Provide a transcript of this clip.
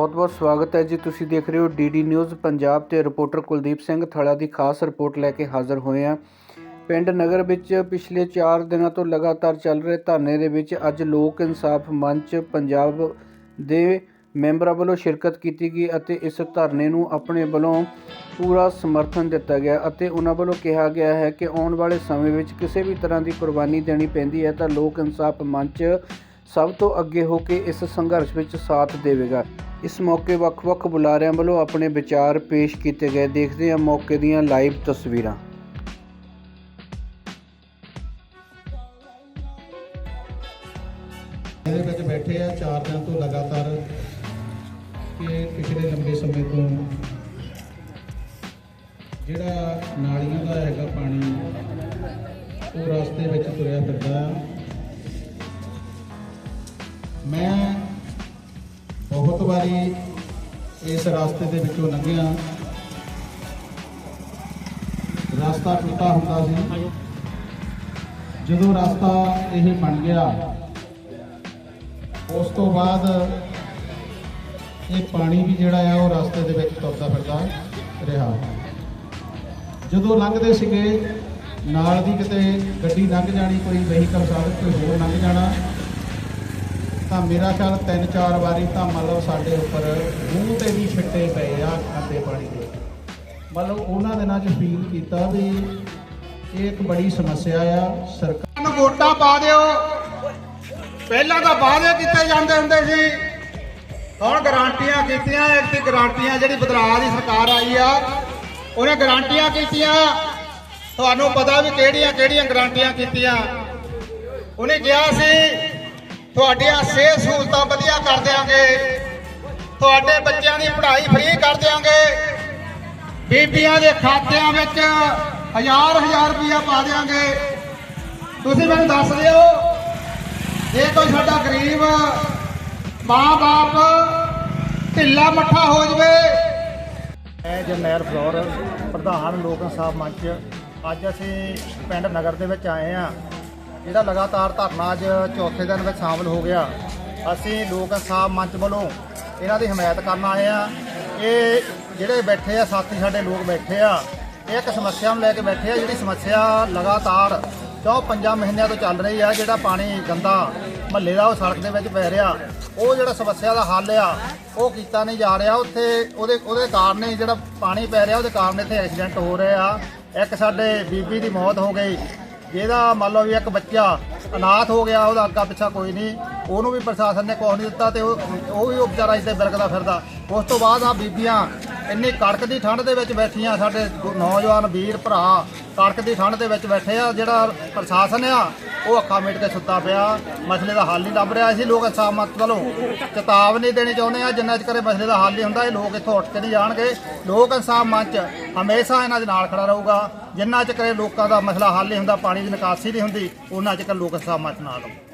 ਬਹੁਤ-ਬਹੁਤ ਸਵਾਗਤ ਹੈ ਜੀ। ਤੁਸੀਂ ਦੇਖ ਰਹੇ ਹੋ ਡੀਡੀ ਨਿਊਜ਼ ਪੰਜਾਬ ਤੇ ਰਿਪੋਰਟਰ ਕੁਲਦੀਪ ਸਿੰਘ ਥੜਾ ਦੀ ਖਾਸ ਰਿਪੋਰਟ ਲੈ ਕੇ ਹਾਜ਼ਰ ਹੋਏ ਹਾਂ। ਪਿੰਡ ਨਗਰ ਵਿੱਚ ਪਿਛਲੇ 4 ਦਿਨਾਂ ਤੋਂ ਲਗਾਤਾਰ ਚੱਲ ਰਹੇ ਧਰਨੇ ਦੇ ਵਿੱਚ ਅੱਜ ਲੋਕ ਇਨਸਾਫ ਮੰਚ ਪੰਜਾਬ ਦੇ ਮੈਂਬਰਾਂ ਵੱਲੋਂ ਸ਼ਿਰਕਤ ਕੀਤੀ ਗਈ ਅਤੇ ਇਸ ਧਰਨੇ ਨੂੰ ਆਪਣੇ ਵੱਲੋਂ ਪੂਰਾ ਸਮਰਥਨ ਦਿੱਤਾ ਗਿਆ ਅਤੇ ਉਹਨਾਂ ਵੱਲੋਂ ਕਿਹਾ ਗਿਆ ਹੈ ਕਿ ਆਉਣ ਵਾਲੇ ਸਮੇਂ ਵਿੱਚ ਕਿਸੇ ਵੀ ਤਰ੍ਹਾਂ ਦੀ ਕੁਰਬਾਨੀ ਦੇਣੀ ਪੈਂਦੀ ਹੈ ਤਾਂ ਲੋਕ ਇਨਸਾਫ ਮੰਚ ਸਭ ਤੋਂ ਅੱਗੇ ਹੋ ਕੇ ਇਸ ਸੰਘਰਸ਼ ਵਿੱਚ ਸਾਥ ਦੇਵੇਗਾ। ਇਸ ਮੌਕੇ ਵੱਖ-ਵੱਖ ਬੁਲਾਰਿਆਂ ਵੱਲੋਂ ਆਪਣੇ ਵਿਚਾਰ ਪੇਸ਼ ਕੀਤੇ ਗਏ। ਦੇਖਦੇ ਹਾਂ ਮੌਕੇ ਦੀਆਂ ਲਾਈਵ ਤਸਵੀਰਾਂ। ਇਹਦੇ ਵਿੱਚ ਬੈਠੇ ਆ ਚਾਰ ਦਿਨ ਤੋਂ ਲਗਾਤਾਰ ਕਿ ਪਿਛਲੇ ਲੰਬੇ ਸਮੇਂ ਤੋਂ ਜਿਹੜਾ ਨਾਲੀਆਂ ਦਾ ਹੈਗਾ ਪਾਣੀ, ਉਹ ਰਸਤੇ ਵਿੱਚ ਤੁਰਿਆ ਫਿਰਦਾ ਮੈਂ ਬਹੁਤ ਵਾਰੀ ਇਸ ਰਸਤੇ ਦੇ ਵਿੱਚੋਂ ਲੰਘਿਆ। ਰਸਤਾ ਟੁੱਟਾ ਹੁੰਦਾ ਸੀ। ਜਦੋਂ ਰਸਤਾ ਇਹ ਬਣ ਗਿਆ, ਉਸ ਤੋਂ ਬਾਅਦ ਇਹ ਪਾਣੀ ਵੀ ਜਿਹੜਾ ਆ, ਉਹ ਰਸਤੇ ਦੇ ਵਿੱਚ ਤੁਰਦਾ ਫਿਰਦਾ ਰਿਹਾ। ਜਦੋਂ ਲੰਘਦੇ ਸੀਗੇ, ਨਾਲ ਦੀ ਕਿਤੇ ਗੱਡੀ ਲੰਘ ਜਾਣੀ, ਕੋਈ ਵਹੀਕਲ ਸਾਧਨ ਕੋਈ ਹੋਰ ਲੰਘ ਜਾਣਾ ਤਾਂ ਮੇਰਾ ਖਿਆਲ ਤਿੰਨ ਚਾਰ ਵਾਰੀ ਤਾਂ ਮਤਲਬ ਸਾਡੇ ਉੱਪਰ ਮੂੰਹ ਤੇ ਵੀ ਛਿੱਟੇ ਪਏ ਆ ਖਾਤੇ ਪਾਣੀ ਦੇ। ਮਤਲਬ ਉਹਨਾਂ ਦਿਨਾਂ 'ਚ ਫੀਲ ਕੀਤਾ ਵੀ ਇਹ ਇੱਕ ਬੜੀ ਸਮੱਸਿਆ ਆ, ਸਰਕਾਰ ਨੂੰ ਵੋਟਾਂ ਪਾ ਦਿਓ। ਪਹਿਲਾਂ ਤਾਂ ਵਾਅਦੇ ਕੀਤੇ ਜਾਂਦੇ ਹੁੰਦੇ ਸੀ। ਹੁਣ ਗਾਰੰਟੀਆਂ ਕੀਤੀਆਂ, ਇੱਕ ਦੀ ਗਾਰੰਟੀਆਂ ਜਿਹੜੀ ਬਦਲਾਅ ਦੀ ਸਰਕਾਰ ਆਈ ਆ, ਉਹਨੇ ਗਾਰੰਟੀਆਂ ਕੀਤੀਆਂ। ਤੁਹਾਨੂੰ ਪਤਾ ਵੀ ਕਿਹੜੀਆਂ ਕਿਹੜੀਆਂ ਗਾਰੰਟੀਆਂ ਕੀਤੀਆਂ। ਉਹਨੇ ਕਿਹਾ ਸੀ ਤੁਹਾਡੀਆਂ ਸਿਹਤ ਸਹੂਲਤਾਂ ਵਧੀਆ ਕਰ ਦਿਆਂਗੇ। ਤੁਹਾਡੇ ਬੱਚਿਆਂ ਦੀ ਪੜ੍ਹਾਈ ਫ੍ਰੀ ਕਰ ਦਿਆਂਗੇ। ਬੀਬੀਆਂ ਦੇ ਖਾਤਿਆਂ ਵਿੱਚ ਹਜ਼ਾਰ ਹਜ਼ਾਰ ਰੁਪਇਆ ਪਾ ਦਿਆਂਗੇ। ਤੁਸੀਂ ਮੈਨੂੰ ਦੱਸ ਦਿਓ, ਜੇ ਕੋਈ ਸਾਡਾ ਗਰੀਬ ਮਾਂ-ਬਾਪ ਢਿੱਲਾ ਮੱਠਾ ਹੋ ਜਵੇ। ਮੈਂ ਜਰਨੈਲ ਫਲੋਰ, ਪ੍ਰਧਾਨ ਲੋਕ ਇਨਸਾਫ ਮੰਚ। ਅੱਜ ਅਸੀਂ ਪਿੰਡ ਨਗਰ ਦੇ ਵਿੱਚ ਆਏ ਆ ਜਿਹੜਾ ਲਗਾਤਾਰ ਧਰਨਾ ਅੱਜ ਚੌਥੇ ਦਿਨ ਵਿੱਚ ਸ਼ਾਮਲ ਹੋ ਗਿਆ। ਅਸੀਂ ਲੋਕ ਇਨਸਾਫ ਮੰਚ ਵੱਲੋਂ ਇਹਨਾਂ ਦੀ ਹਮਾਇਤ ਕਰਨ ਆਏ ਆ ਇਹ ਜਿਹੜੇ ਬੈਠੇ ਆ, ਸਾਥੀ ਸਾਡੇ ਲੋਕ ਬੈਠੇ ਆ, ਇਹ ਇੱਕ ਸਮੱਸਿਆ ਨੂੰ ਲੈ ਕੇ ਬੈਠੇ ਆ, ਜਿਹੜੀ ਸਮੱਸਿਆ ਲਗਾਤਾਰ ਚੌ ਪੰਜਾਂ ਮਹੀਨਿਆਂ ਤੋਂ ਚੱਲ ਰਹੀ ਆ, ਜਿਹੜਾ ਪਾਣੀ ਗੰਦਾ ਮਹੱਲੇ ਦਾ ਉਹ ਸੜਕ ਦੇ ਵਿੱਚ ਪੈ ਰਿਹਾ। ਉਹ ਜਿਹੜਾ ਸਮੱਸਿਆ ਦਾ ਹੱਲ ਆ, ਉਹ ਕੀਤਾ ਨਹੀਂ ਜਾ ਰਿਹਾ। ਉੱਥੇ ਉਹਦੇ ਉਹਦੇ ਕਾਰਨ ਹੀ ਜਿਹੜਾ ਪਾਣੀ ਪੈ ਰਿਹਾ, ਉਹਦੇ ਕਾਰਨ ਇੱਥੇ ਐਕਸੀਡੈਂਟ ਹੋ ਰਹੇ। ਆ ਇੱਕ ਸਾਡੇ ਬੀਬੀ ਦੀ ਮੌਤ ਹੋ ਗਈ। ਜਿਹਦਾ ਮੰਨ ਲਓ ਵੀ ਇੱਕ ਬੱਚਾ ਅਨਾਥ ਹੋ ਗਿਆ, ਉਹਦਾ ਅੱਗਾ ਪਿੱਛਾ ਕੋਈ ਨਹੀਂ, ਉਹਨੂੰ ਵੀ ਪ੍ਰਸ਼ਾਸਨ ਨੇ ਕੁਛ ਨਹੀਂ ਦਿੱਤਾ ਤੇ ਉਹ ਉਹ ਵੀ ਉਹ ਵਿਚਾਰਾ ਇੱਥੇ ਬਿਲਕਦਾ ਫਿਰਦਾ। ਉਸ ਤੋਂ ਬਾਅਦ ਆ ਬੀਬੀਆਂ ਇੰਨੀ ਕੜਕ ਦੀ ਠੰਡ ਦੇ ਵਿੱਚ ਬੈਠੀਆਂ, ਸਾਡੇ ਨੌਜਵਾਨ ਵੀਰ ਭਰਾ ਕੜਕ ਦੀ ਠੰਡ ਦੇ ਵਿੱਚ ਬੈਠੇ ਆ, ਜਿਹੜਾ ਪ੍ਰਸ਼ਾਸਨ ਆ ਉਹ ਅੱਖਾਂ ਮੀਟ ਕੇ ਸੁੱਤਾ ਪਿਆ। ਮਸਲੇ ਦਾ ਹੱਲ ਨਹੀਂ ਲੱਭ ਰਿਹਾ ਅਸੀਂ ਲੋਕ ਇਨਸਾਫ ਮਤ ਵੱਲੋਂ ਚੇਤਾਵਨੀ ਦੇਣੀ ਚਾਹੁੰਦੇ ਆ। ਜਿੰਨਾ ਚਿਰ ਇਹ ਮਸਲੇ ਦਾ ਹੱਲ ਨਹੀਂ ਹੁੰਦਾ, ਇਹ ਲੋਕ ਇੱਥੋਂ ਉੱਠ ਕੇ ਨਹੀਂ ਜਾਣਗੇ। ਲੋਕ ਇਨਸਾਫ ਮੰਚ ਹਮੇਸ਼ਾ ਇਹਨਾਂ ਦੇ ਨਾਲ ਖੜਾ ਰਹੂਗਾ। ਜਿੰਨਾ ਚਿਰ ਇਹ ਲੋਕਾਂ ਦਾ ਮਸਲਾ ਹੱਲ ਨਹੀਂ ਹੁੰਦਾ, ਪਾਣੀ ਦੀ ਨਿਕਾਸੀ ਨਹੀਂ ਹੁੰਦੀ, ਉਹਨਾਂ ਚਿਰ ਲੋਕ ਇਨਸਾਫ ਮੰਚ ਨਾਲ ਰਹੂ